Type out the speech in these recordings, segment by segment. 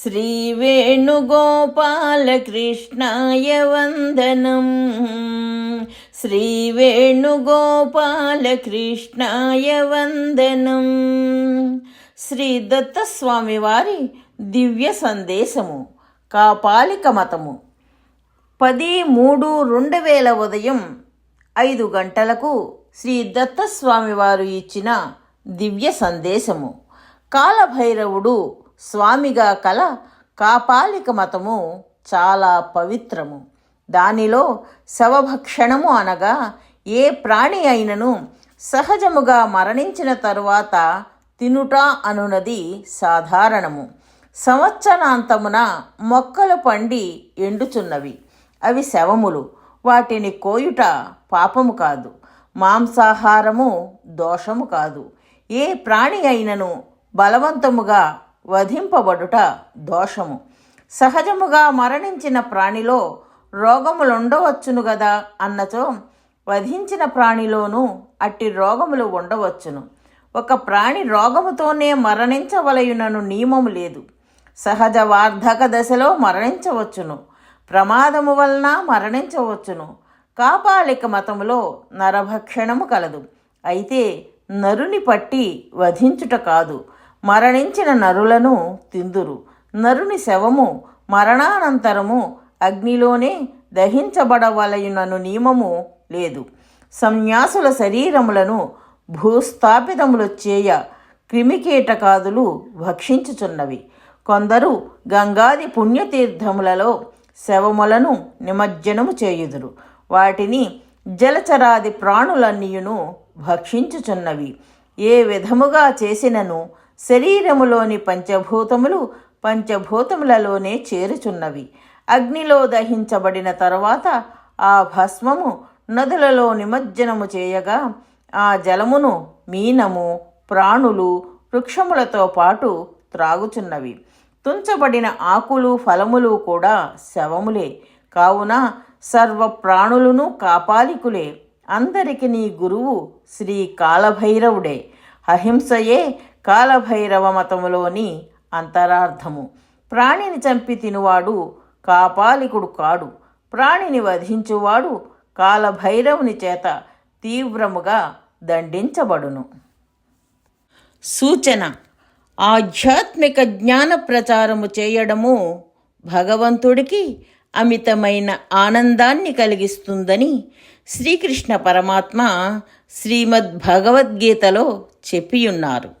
श्रीवेणुगोपालकृष्णाय वन्दनम् శ్రీవేణుగోపాలకృష్ణాయ వందనం శ్రీ దత్తస్వామి వారి దివ్య సందేశము కాపాలిక మతము పది మూడు రెండు వేల ఉదయం ఐదు గంటలకు శ్రీ దత్తస్వామి వారు ఇచ్చిన దివ్య సందేశము కాలభైరవుడు స్వామిగా కల కాపాలిక మతము చాలా పవిత్రము. దానిలో శవభక్షణము అనగా ఏ ప్రాణి అయినను సహజముగా మరణించిన తరువాత తినుట అనునది సాధారణము. సంవత్సరాంతమున మొక్కలు పండి ఎండుచున్నవి. అవి శవములు. వాటిని కోయుట పాపము కాదు. మాంసాహారము దోషము కాదు. ఏ ప్రాణి అయినను బలవంతముగా వధింపబడుట దోషము. సహజముగా మరణించిన ప్రాణిలో రోగములుండవచ్చును గదా అన్నచో వధించిన ప్రాణిలోనూ అట్టి రోగములు ఉండవచ్చును. ఒక ప్రాణి రోగముతోనే మరణించవలయునను నియమము లేదు. సహజ వార్ధక దశలో మరణించవచ్చును. ప్రమాదము వలన మరణించవచ్చును. కాపాలిక మతములో నరభక్షణము కలదు. అయితే నరుని పట్టి వధించుట కాదు. మరణించిన నరులను తిందురు. నరుని శవము మరణానంతరము అగ్నిలోనే దహించబడవలయునను నియమము లేదు. సన్యాసుల శరీరములను భూస్థాపితములు చేయ క్రిమికీటకాదులు భక్షించుచున్నవి. కొందరు గంగాది పుణ్యతీర్థములలో శవములను నిమజ్జనము చేయుదురు. వాటిని జలచరాది ప్రాణులన్నీయును భక్షించుచున్నవి. ఏ విధముగా చేసినను శరీరములోని పంచభూతములు పంచభూతములలోనే చేరుచున్నవి. అగ్నిలో దహించబడిన తరువాత ఆ భస్మము నదులలో నిమజ్జనము చేయగా ఆ జలమును మీనము ప్రాణులు వృక్షములతో పాటు త్రాగుచున్నవి. తుంచబడిన ఆకులు ఫలములు కూడా శవములే. కావున సర్వ ప్రాణులను కాపాలికులే. అందరికి నీ గురువు శ్రీ కాలభైరవుడే. అహింసయే కాలభైరవ మతములోని అంతరార్థము. ప్రాణిని చంపి తినువాడు కాపాలికుడు కాడు. ప్రాణిని వధించువాడు కాలభైరవుని చేత తీవ్రముగా దండించబడును. సూచన. ఆధ్యాత్మిక జ్ఞాన ప్రచారము చేయడము భగవంతుడికి అమితమైన ఆనందాన్ని కలిగిస్తుందని శ్రీకృష్ణ పరమాత్మ శ్రీమద్ భగవద్గీతలో చెప్పియున్నారు.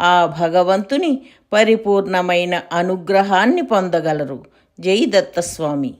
ఆ భగవంతుని పరిపూర్ణమైన అనుగ్రహాన్ని పొందగలరు. జై దత్తస్వామి.